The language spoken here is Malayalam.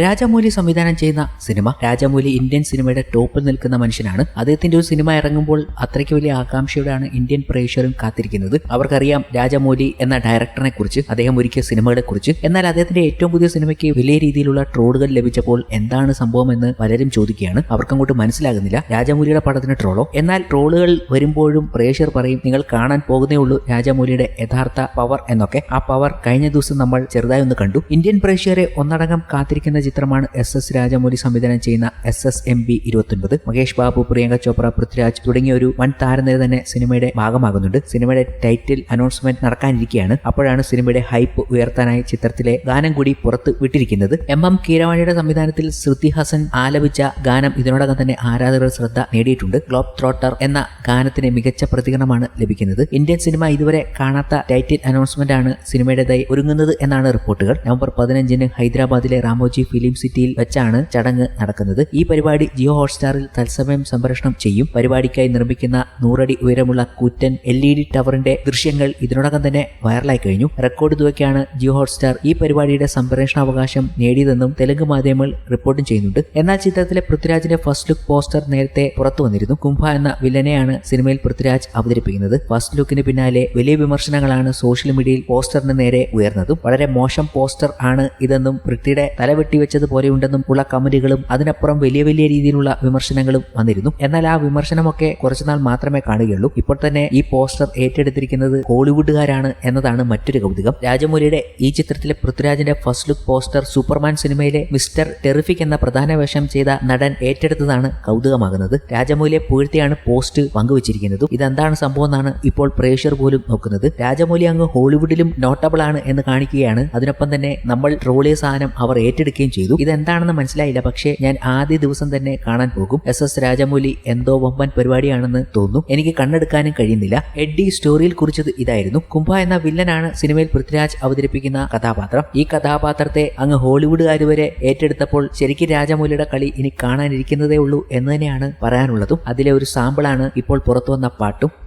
രാജമൗലി സംവിധാനം ചെയ്യുന്ന സിനിമ. രാജമൗലി ഇന്ത്യൻ സിനിമയുടെ ടോപ്പിൽ നിൽക്കുന്ന മനുഷ്യനാണ്. അദ്ദേഹത്തിന്റെ ഒരു സിനിമ ഇറങ്ങുമ്പോൾ അത്രയ്ക്ക് വലിയ ആകാംക്ഷയോടെയാണ് ഇന്ത്യൻ പ്രേക്ഷകരും കാത്തിരിക്കുന്നത്. അവർക്കറിയാം രാജമൗലി എന്ന ഡയറക്ടറിനെ കുറിച്ച് അദ്ദേഹം ഒരുക്കിയ സിനിമകളെ കുറിച്ച്. എന്നാൽ അദ്ദേഹത്തിന്റെ ഏറ്റവും പുതിയ സിനിമയ്ക്ക് വലിയ രീതിയിലുള്ള ട്രോളുകൾ ലഭിച്ചപ്പോൾ എന്താണ് സംഭവം എന്ന് പലരും ചോദിക്കുകയാണ്. അവർക്കങ്ങോട്ട് മനസ്സിലാകുന്നില്ല. രാജമൗലിയുടെ പടത്തിന് ട്രോളോ? എന്നാൽ ട്രോളുകൾ വരുമ്പോഴും പ്രേക്ഷകർ പറയും നിങ്ങൾ കാണാൻ പോകുന്നേ ഉള്ളൂ രാജമൗലിയുടെ യഥാർത്ഥ പവർ എന്നൊക്കെ. ആ പവർ കഴിഞ്ഞ ദിവസം നമ്മൾ ചെറുതായി ഒന്ന് കണ്ടു. ഇന്ത്യൻ പ്രേക്ഷകരെ ഒന്നടങ്കം കാത്തിരിക്കുന്ന ചിത്രമാണ് എസ് എസ് രാജമൗലി സംവിധാനം ചെയ്യുന്ന എസ് എസ് എം ബി ഇരുപത്തൊൻപത്. മഹേഷ് ബാബു പ്രിയങ്ക ചോപ്ര പൃഥ്വിരാജ് തുടങ്ങിയ ഒരു വൻ താരനിര തന്നെ സിനിമയുടെ ഭാഗമാകുന്നുണ്ട്. സിനിമയുടെ ടൈറ്റിൽ അനൗൺസ്മെന്റ് നടക്കാനിരിക്കുകയാണ്. അപ്പോഴാണ് സിനിമയുടെ ഹൈപ്പ് ഉയർത്താനായി ചിത്രത്തിലെ ഗാനം കൂടി പുറത്ത് വിട്ടിരിക്കുന്നത്. എം എം കീരവാണിയുടെ സംവിധാനത്തിൽ ശ്രുതി ഹസൻ ആലപിച്ച ഗാനം ഇതിനോടകം തന്നെ ആരാധകർ ശ്രദ്ധ നേടിയിട്ടുണ്ട്. ഗ്ലോബ് ത്രോട്ടർ എന്ന ഗാനത്തിന് മികച്ച പ്രതികരണമാണ് ലഭിക്കുന്നത്. ഇന്ത്യൻ സിനിമ ഇതുവരെ കാണാത്ത ടൈറ്റിൽ അനൗൺസ്മെന്റ് ആണ് സിനിമയുടേതായി ഒരുങ്ങുന്നത് എന്നാണ് റിപ്പോർട്ടുകൾ. നവംബർ പതിനഞ്ചിന് ഹൈദരാബാദിലെ രാമോജി ഫിലിം സിറ്റിയിൽ വെച്ചാണ് ചടങ്ങ് നടക്കുന്നത്. ഈ പരിപാടി ജിയോ ഹോട്ട്സ്റ്റാറിൽ തത്സമയം സംപ്രേഷണം ചെയ്യും. പരിപാടിക്കായി നിർമ്മിക്കുന്ന നൂറടി ഉയരമുള്ള കൂറ്റൻ എൽ ഇ ഡി ടവറിന്റെ ദൃശ്യങ്ങൾ ഇതിനോടകം തന്നെ വൈറലായി കഴിഞ്ഞു. റെക്കോർഡ് തുകയ്ക്കാണ് ജിയോ ഹോട്ട്സ്റ്റാർ ഈ പരിപാടിയുടെ സംപ്രേഷണാവകാശം നേടിയതെന്നും തെലുങ്ക് മാധ്യമങ്ങൾ റിപ്പോർട്ടും ചെയ്യുന്നുണ്ട്. എന്നാൽ ചിത്രത്തിലെ പൃഥ്വിരാജിന്റെ ഫസ്റ്റ് ലുക്ക് പോസ്റ്റർ നേരത്തെ പുറത്തു വന്നിരുന്നു. കുംഭ എന്ന വില്ലനെയാണ് സിനിമയിൽ പൃഥ്വിരാജ് അവതരിപ്പിക്കുന്നത്. ഫസ്റ്റ് ലുക്കിന് പിന്നാലെ വലിയ വിമർശനങ്ങളാണ് സോഷ്യൽ മീഡിയയിൽ പോസ്റ്ററിന് നേരെ ഉയർന്നതും. വളരെ മോശം പോസ്റ്റർ ആണ് ഇതെന്നും പൃഥ്വിയുടെ തല വെട്ടിവെച്ചതുപോലെയുണ്ടെന്നും ഉള്ള കമന്റുകളും അതിനപ്പുറം വലിയ വലിയ രീതിയിലുള്ള വിമർശനങ്ങളും വന്നിരുന്നു. എന്നാൽ ആ വിമർശനമൊക്കെ കുറച്ചുനാൾ മാത്രമേ കാണുകയുള്ളൂ. ഇപ്പോൾ തന്നെ ഈ പോസ്റ്റർ ഏറ്റെടുത്തിരിക്കുന്നത് ഹോളിവുഡുകാരാണ് എന്നതാണ് മറ്റൊരു കൗതുകം. രാജമൗലിയുടെ ഈ ചിത്രത്തിലെ പൃഥ്വിരാജിന്റെ ഫസ്റ്റ് ലുക്ക് പോസ്റ്റർ സൂപ്പർമാൻ സിനിമയിലെ മിസ്റ്റർ ടെറിഫിക് എന്ന പ്രധാന വേഷം ചെയ്ത നടൻ ഏറ്റെടുത്തതാണ് കൗതുകമാകുന്നത്. രാജമൗലിയെ പുകഴ്ത്തിയാണ് പോസ്റ്റ് പങ്കുവച്ചിരിക്കുന്നത്. ഇതെന്താണ് സംഭവം എന്നാണ് ഇപ്പോൾ പ്രേക്ഷകർ പോലും നോക്കുന്നത്. രാജമൗലി അങ്ങ് ഹോളിവുഡിലും നോട്ടബിൾ ആണ് എന്ന് കാണിക്കുകയാണ്. അതിനൊപ്പം തന്നെ നമ്മൾ ട്രോളിയ സാധനം അവർ ഏറ്റെടുക്കുകയും ചെയ്തു. ഇതെന്താണെന്ന് മനസ്സിലായില്ല. പക്ഷേ ഞാൻ ആദ്യ ദിവസം തന്നെ കാണാൻ പോകും. എസ് എസ് രാജമൗലി എന്തോ വമ്പൻ പരിപാടിയാണെന്ന് തോന്നുന്നു എനിക്ക് കണ്ണെടുക്കാനും കഴിയുന്നില്ല. എഡ്ഡി സ്റ്റോറിയിൽ കുറിച്ചത് ഇതായിരുന്നു. കുംഭ എന്ന വില്ലനാണ് സിനിമയിൽ പൃഥ്വിരാജ് അവതരിപ്പിക്കുന്ന കഥാപാത്രം. ഈ കഥാപാത്രത്തെ അങ്ങ് ഹോളിവുഡുകാർ വരെ ഏറ്റെടുത്തപ്പോൾ ശരിക്കും രാജമൗലിയുടെ കളി ഇനി കാണാനിരിക്കുന്നതേ ഉള്ളൂ എന്ന് തന്നെയാണ് പറയാനുള്ളതും. അതിലെ ഒരു സാമ്പിളാണ് ഇപ്പോൾ പുറത്തു വന്ന പാട്ടും.